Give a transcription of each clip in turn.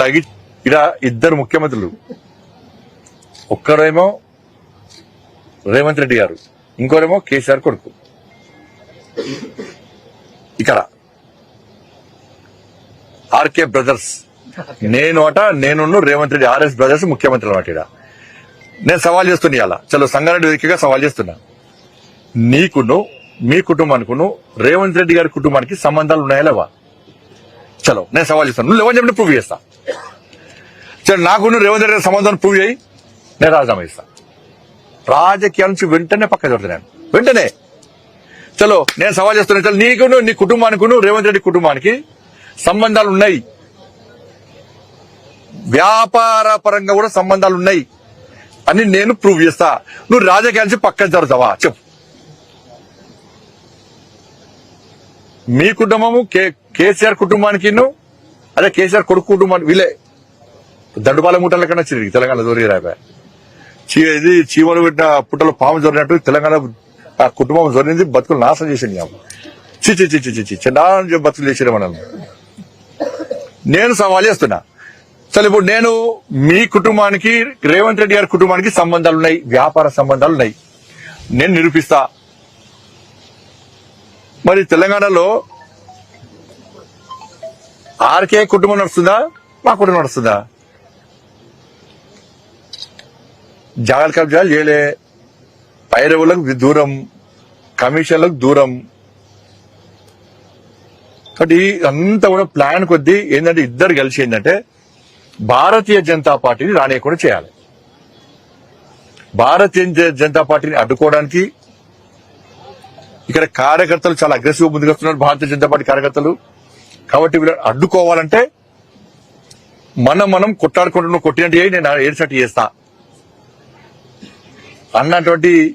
లగి ఇలా ఇద్దరు ముఖ్యమంత్రులు. ఒక్కరేమో రేవంత్ రెడ్డి గారు ఇంకోరేమో కేసీఆర్ కొడుకు. ఇక్కడ ఆర్కే బ్రదర్స్. నేను అట నేను రేవంత్ రెడ్డి ఆర్ఎస్ బ్రదర్స్ ముఖ్యమంత్రి అనమాట ఇక్కడ నేను సవాల్ చేస్తున్నా ఇలా చలో సంగారెడ్డి వేదికగా సవాల్ చేస్తున్నా. నీకును మీ కుటుంబానికును రేవంత్ రెడ్డి గారి కుటుంబానికి సంబంధాలు ఉన్నాయా లేవా? చలో నేను సవాల్ చేస్తాను. నువ్వు లేవని చెప్పి ప్రూవ్ చేస్తా. సరే నాకు నువ్వు రేవంత్ రెడ్డి సంబంధం ప్రూవ్ చేయి నేను రాజీనామా ఇస్తా రాజకీయాల నుంచి వెంటనే పక్క జరుగుతున్నాను వెంటనే. చలో నేను సవాల్ చేస్తున్నా చలో నీకు నీ కుటుంబానికి రేవంత్ రెడ్డి కుటుంబానికి సంబంధాలు ఉన్నాయి. వ్యాపార పరంగా కూడా సంబంధాలు ఉన్నాయి. అని నేను ప్రూవ్ చేస్తా. నువ్వు రాజకీయాల నుంచి పక్కన జరుగుతావా? చెప్పు. మీ కుటుంబము కే- కేసీఆర్ కుటుంబానికి అదే కేసీఆర్ కొడుకు కుటుంబానికి వీళ్ళే. దండుపాల ముఠాల కన్నా చిరిగి తెలంగాణ దొరికి రాబా చీ ఇది చీమలు పెట్టిన పుట్టలో పాము జొరినట్టు తెలంగాణ ఆ కుటుంబం జొరింది బతుకులు నాశనం చేసింది చిచ్చి చిచ్చి చిచ్చి చిన్న చి బతుకులు చేసిన మనల్ని. నేను సవాల్ చేస్తున్నా. సరే ఇప్పుడు నేను మీ కుటుంబానికి రేవంత్ రెడ్డి గారి కుటుంబానికి సంబంధాలు ఉన్నాయి వ్యాపార సంబంధాలు ఉన్నాయి. నేను నిరూపిస్తా. మరి తెలంగాణలో ఆర్కే కుటుంబం నడుస్తుందా? మా కుటుంబం నడుస్తుందా? జాగ్రత్త కబ్జాలు చేయలే. పైరవులకు దూరం. కమిషన్లకు దూరం. కాబట్టి అంతా కూడా ప్లాన్ కొద్దీ ఏంటంటే ఇద్దరు కలిసి ఏంటంటే భారతీయ జనతా పార్టీని రానియకుండా చేయాలి. భారతీయ జనతా పార్టీని అడ్డుకోవడానికి ఇక్కడ కార్యకర్తలు చాలా అగ్రెసివ్ ముందుకు వస్తున్నారు భారతీయ జనతా పార్టీ కార్యకర్తలు. కాబట్టి వీళ్ళని అడ్డుకోవాలంటే మనం మనం కొట్టాడుకుంటున్న కొట్టినట్టు నేను ఏడ్చినట్టు చేస్తా. అన్నటువంటి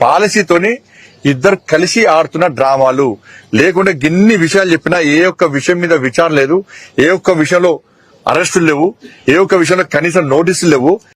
పాలసీతోని ఇద్దరు కలిసి ఆడుతున్న డ్రామాలు. లేకుంటే గిన్ని విషయాలు చెప్పినా ఏ ఒక్క విషయం మీద విచారణ లేదు. ఏ ఒక్క విషయంలో అరెస్టులు లేవు. ఏ ఒక్క విషయంలో కనీసం నోటీసులు లేవు.